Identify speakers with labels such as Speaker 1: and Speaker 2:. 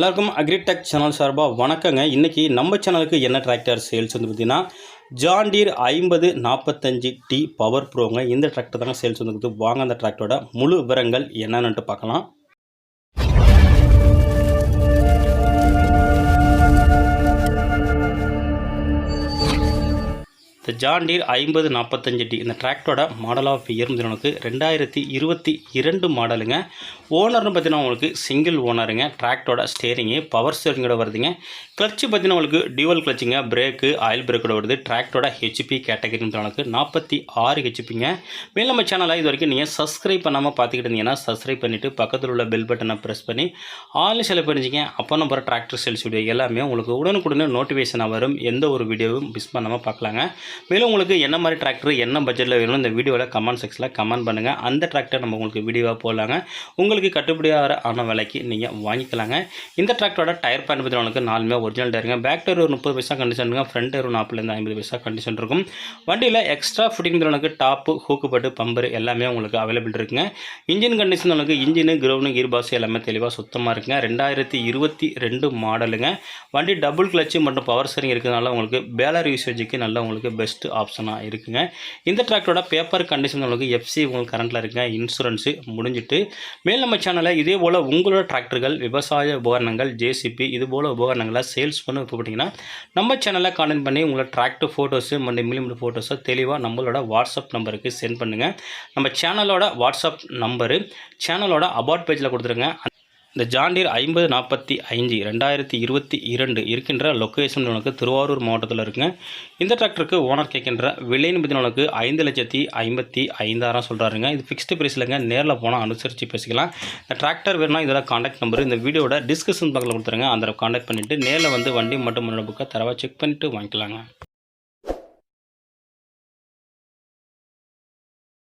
Speaker 1: எல்லாருக்கும் agritech channel சார்பாக வணக்கங்க. இன்றைக்கி நம்ம சேனலுக்கு என்ன டிராக்டர் சேல்ஸ் வந்து பார்த்திங்கன்னா ஜாண்டீர் ஐம்பது நாற்பத்தஞ்சு டி பவர் ப்ரோங்க இந்த டிராக்டர் தாங்க சேல்ஸ் வந்துருக்குது வாங்க அந்த டிராக்டரோட முழு விவரங்கள் என்னென்னுட்டு பார்க்கலாம். இந்த ஜாண்டீர் ஐம்பது நாற்பத்தஞ்சு டி. இந்த டிராக்டரோட மாடல் ஆஃப் இயர் நமக்கு ரெண்டாயிரத்தி இருபத்தி இரண்டு மாடலுங்க ஓனர்னு பார்த்தீங்கன்னா உங்களுக்கு சிங்கிள் ஓனருங்க டிராக்டரோட ஸ்டேரிங்கு பவர் ஸ்டேரிங்கோட வருதுங்க. கிளச்சு பார்த்தீங்கன்னா உங்களுக்கு டியூவல் கிளச்சுங்க பிரேக்கு ஆயில் பிரேக்கோட வருது. டிராக்டரோட ஹெச்பி கேட்டகரி நமக்கு நாற்பத்தி ஆறு ஹெச்பிங்க மேலும் நம்ம சேனலை இது வரைக்கும் நீங்கள் சப்ஸ்கிரைப் பண்ணாமல் பார்த்துக்கிட்டு இருந்தீங்கன்னா சப்ஸ்கிரைப் பண்ணிவிட்டு பக்கத்தில் உள்ள பெல் பட்டனை ப்ரெஸ் பண்ணி ஆளு செலவு பண்ணிச்சிங்க அப்போ நம்ம டிராக்டர் சேல்ஸ் வீடியோ எல்லாமே உங்களுக்கு உடனுக்குடனே நோட்டிஃபிகேஷனாக வரும். எந்த ஒரு வீடியோவும் மிஸ் பண்ணாமல் பார்க்கலாங்க. மேலும் உங்களுக்கு என்ன மாதிரி டிராக்டர் என்ன பட்ஜெட்டில் வேணும் இந்த வீடியோவில் கமெண்ட் செக்ஷனில் கமெண்ட் பண்ணுங்கள் அந்த டிராக்டர் நம்ம உங்களுக்கு வீடியோவாக போடலாங்க. உங்களுக்கு கட்டுப்படியாகிற ஆன விலைக்கு நீங்கள் வாங்கிக்கலாங்க. இந்த டிராக்டரோட டயர் பேன் பற்றி உங்களுக்கு நாலுமே ஒரிஜினல் டயருங்க பேக் டயர் ஒரு முப்பது பைசா கண்டிஷனுங்க ஃப்ரண்ட் டயர் ஒரு நாற்பதுலேருந்து ஐம்பது பைசா கண்டிஷன் இருக்கும். வண்டியில் எக்ஸ்ட்ரா ஃபிட்டிங் உங்களுக்கு டாப்பு ஹூக்குப்பட்டு பம்பர் எல்லாமே உங்களுக்கு அவைலபிள் இருக்குங்க. இன்ஜின் கண்டிஷன் உங்களுக்கு இன்ஜினு கிரவுண்டு கீர் பாஸ் எல்லாமே தெளிவாக சுத்தமாக இருக்குங்க. ரெண்டாயிரத்தி இருபத்தி ரெண்டு மாடலுங்க வண்டி டபுள் கிளச்சு மற்றும் பவர் சரிங் இருக்கிறதுனால உங்களுக்கு பேலர் யூசேஜுக்கு நல்லா உங்களுக்கு பெஸ்ட் ஆப்ஷனாக இருக்குங்க. இந்த டிராக்டரோட பேப்பர் கண்டிஷன் உங்களுக்கு எஃப்சி உங்களுக்கு கரண்ட்டில் இருக்குங்க. இன்சூரன்ஸு முடிஞ்சிட்டு மேல் நம்ம சேனலில் இதே போல் உங்களோட டிராக்டர்கள் விவசாய உபகரணங்கள் ஜேசிபி இது போல் உபகரணங்களை சேல்ஸ் பண்ண போட்டிங்கன்னா நம்ம சேனலை கான்டெக்ட் பண்ணி உங்களோட டிராக்டர் ஃபோட்டோஸு மண்டி மில்லிமீட்டர் ஃபோட்டோஸோ தெளிவாக நம்மளோட வாட்ஸ்அப் நம்பருக்கு சென்ட் பண்ணுங்கள் நம்ம சேனலோட வாட்ஸ்அப் நம்பரு சேனலோட அபார்ட் பேஜில் கொடுத்துருங்க. இந்த ஜாண்டீர் ஐம்பது நாற்பத்தி ஐந்து ரெண்டாயிரத்தி இருபத்தி இரண்டு இருக்கின்ற லொக்கேஷன் உனக்கு திருவாரூர் மாவட்டத்தில் இருக்குங்க. இந்த டிராக்டருக்கு ஓனர் கேட்கின்ற விலைன்னு பற்றி உனக்கு ஐந்து லட்சத்தி ஐம்பத்தி ஐந்தாயிரம் சொல்கிறாருங்க இது ஃபிக்ஸ்டு ப்ரைஸ்லங்க நேரில் போனால் அனுசரித்து பேசிக்கலாம். இந்த டிராக்டர் வேணும்னா இதோட காண்டாக்ட் நம்பர் இந்த வீடியோட டிஸ்கஷன் பக்கத்தில் கொடுத்துருங்க. அந்த காண்டாக்ட் பண்ணிவிட்டு நேரில் வந்து வண்டி மட்டும் முன்னாடி புக்கை தரவாக செக் பண்ணிவிட்டு வாங்கிக்கலாங்க.